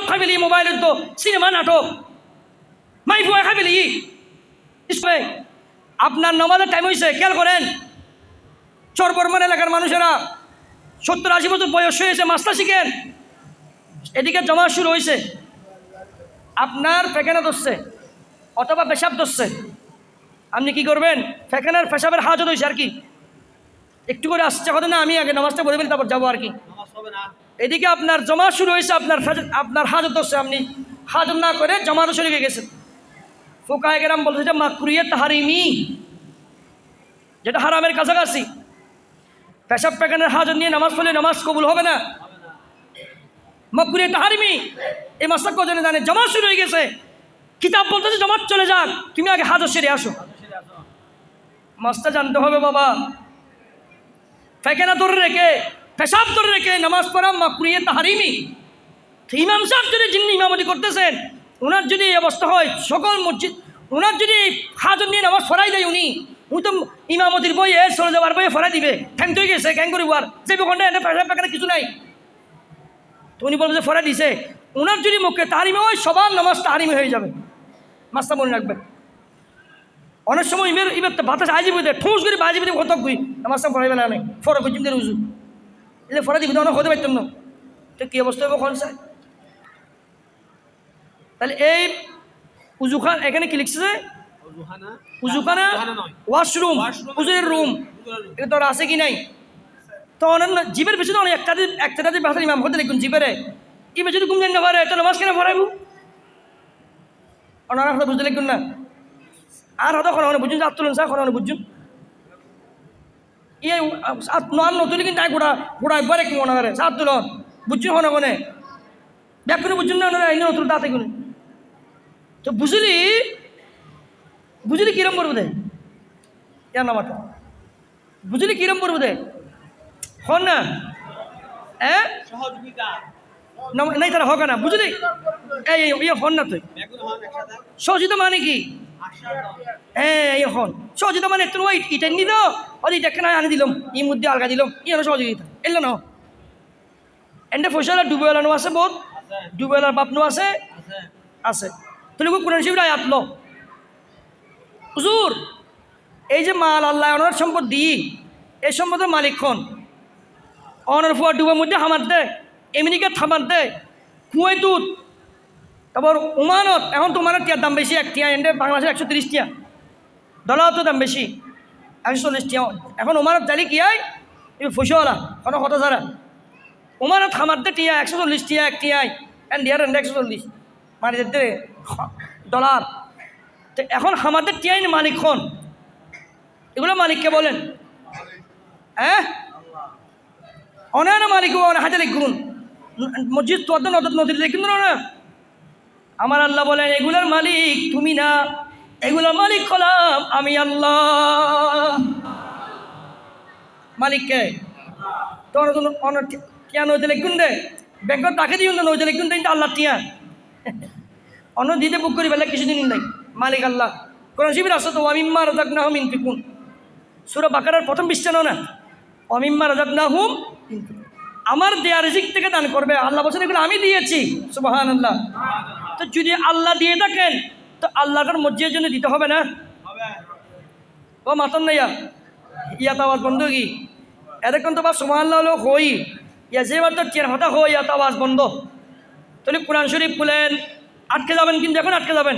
সব খাই ফেলি মোবাইলের তো সিনেমা নাটক মাই ফুয়া খাই ফেলি আপনার নমাজের টাইম হয়েছে খেয়াল করেন। চরবর্মন এলাকার মানুষেরা সত্তর আশি বছর বয়স হয়েছে, মাস্টার শিখেন। এদিকে জমা শুরু হয়েছে আপনার পেখানা ধরছে, অথবা পেশাব ধরছে। আপনি কি করবেন? পেখানার পেশাবের হাজত হয়েছে আর কি। একটু করে আসছে, কথা না, আমি আগে নামাজটা বলে ফেলি, তারপর যাব আর কি। এদিকে আপনার জমা শুরু হয়েছে, আপনার আপনার হাজত ধরছে আপনি হাজত না করে জমাতে শুরু গেছেন ফোকায় গেরাম বলছে যে মাকড়িয়ে তাহারিমি, যেটা হারামের কাছাকাছি। পেশাব পেখানের হাজত নিয়ে নামাজ পড়লে নামাজ কবুল হবে না। মকবুরে তাহারিমি, এই মাসটা কজনে জানে? জমা শুরু হয়ে গেছে। কিতাব বলতেছে জমাত চলে যাক, তুমি আগে হাজত সেরে আসো। মাসটা জানতে হবে বাবা। ফেকেনা ধরে রেখে পেশাব ধরে রেখে নামাজ পড়া মাকড়িয়ে তাহারিমি। ইমাম সাহেব যদি যিনি ইমামতি করতেছেন, ওনার যদি এই অবস্থা হয়, সকল মসজিদ, ওনার যদি হাজত নিয়ে নামাজ ফরাই দেয় উনি উনি তো ইমামতির বই এ চলে যাওয়ার বইয়ে ফরাই দিবে। ঠ্যাং তো গেছে ক্যাং করিব আর যে ঘণ্টা এনে পেশাব পেখানে কিছু নাই। তো উনি বলবে যে ফরা দিছে। ওনার যদি মুখে তাহারিমে হয়, সবার নামাজ তাহারিমে হয়ে যাবে। মাস্তা মনে রাখবেন। অনেক সময় ইমের ইমের বাতাস আজীব দেয়। ঠোঁস করে বাজিবে কত গুই নামাজটা ফরাইবে না নাই ফরা করছি দের উজু এলে ফরা দিবি অনেক হতে পারতাম না। তো কী অবস্থা হবে কোন স্যার? তাহলে এই উজুখান এখানে কি লিখছে যে উজুখানা? Washroom উজুরের room. এটা তো আর আছে কি নাই? তো অন্যান্য জীবের পিছনে অনেক একটা একটা ভাষার ইমাম হতে লিখুন জীবেরে ইবে যদি ঘুম জান না পারে তো নামাজ কেন পড়াইব হয়তো বুঝতে লিখুন না। আর হয়তো কোনো বুঝুন আত্মলন স্যার কোনো বুঝুন। ইয়ে নন নতুন কিন্তু গোড়া গোড়া একবারে কি মনে করে সাত তুলন বুঝছুন হন কোনে করে বুঝুন না এই নতুন দাঁতে গুনে। তো বুঝলি? বুঝলি কিরম করব দে? ইয়ার নামাটা বুঝলি কিরম করব দে? হন না? হ্যাঁ নাই তারা হোক না বুঝলি? এই ইয়ে হন না তুই। সহজিত মানে কি? হ্যাঁ এই হন। সহজিত মানে তুমি ওই ইটা নিল ওই ইটা কেন আনি দিলাম, ই মধ্যে আলগা দিলাম, ই হলো সহযোগিতা, এলো না। এন্ডে পয়সা ডুবেলানো আছে বহুত, ডুবেলার বাপনো আছে আছে। তুমি কোরআন শিবির আয়াত লো। হুজুর, এই যে মাল আল্লাহ ওনার সম্পদ দিই এই সম্পদের মালিক খন? অনার ফুয়া ডুবের মধ্যে হামার দে আমেরিকা থামার দে কুয়াই দুধ তারপর ওমানত, এখন তো ওমানত টিয়ার দাম বেশি এক টিয়া এন্ডে বাংলাদেশে একশো তিরিশ টিয়া ডলার দাম বেশি, একশো চল্লিশ টিয়া এখন ওমানত জালি কি হয়? এই ফুসওয়ালা কোনো কত যারা ওমানত হামার দে টিয়া একশো চল্লিশ টিয়া এক টিয়াই এন্ড ডিয়ার এন্ড একশো চল্লিশ। মানে দে ডলার তো এখন আমাদের টিয়াই মালিক খন? এগুলো মালিককে বলেন? হ্যাঁ? অনেক মালিক হাতে গুণ মসজিদ তো নদী নদীর কিন্তু না আমার আল্লাহ বলেন, এগুলোর মালিক তুমি না। এগুলোর মালিক হলাম আমি আল্লাহ। মালিককে তোর টিয়া নদী লিখুন দে ব্যাংকত তাকে দিও না নদী লিখুন দেন আল্লাহ টিয়া। অন্য দিতে বুক করি বেলা কিছুদিন নাই। মালিক আল্লাহ। কোন শিবির আসো তো অমিম্মা রাজাক না হুম ইনফিকুন। সুরা বাকারার প্রথম বিশ্বাস না? অমিম্মা রাজাক না হুম আমার দেয়া রিজিক থেকে দান করবে। আল্লাহ বছর এগুলো আমি দিয়েছি। সুবাহান আল্লাহ তো যদি আল্লাহ দিয়ে থাকেন, তো আল্লাহর মজ্জির জন্য দিতে হবে না। ও মাতন না ইয়া ইয়া তো আওয়াজ বন্ধ কি? এতক্ষণ তো বা সুবাহ হলো হই। ইয়া যে বার তো চের হতা হই, ইয়া তো আওয়াজ বন্ধ। তাহলে কোরআন শরীফ খুলেন আটকে যাবেন কিন্তু এখন আটকে যাবেন।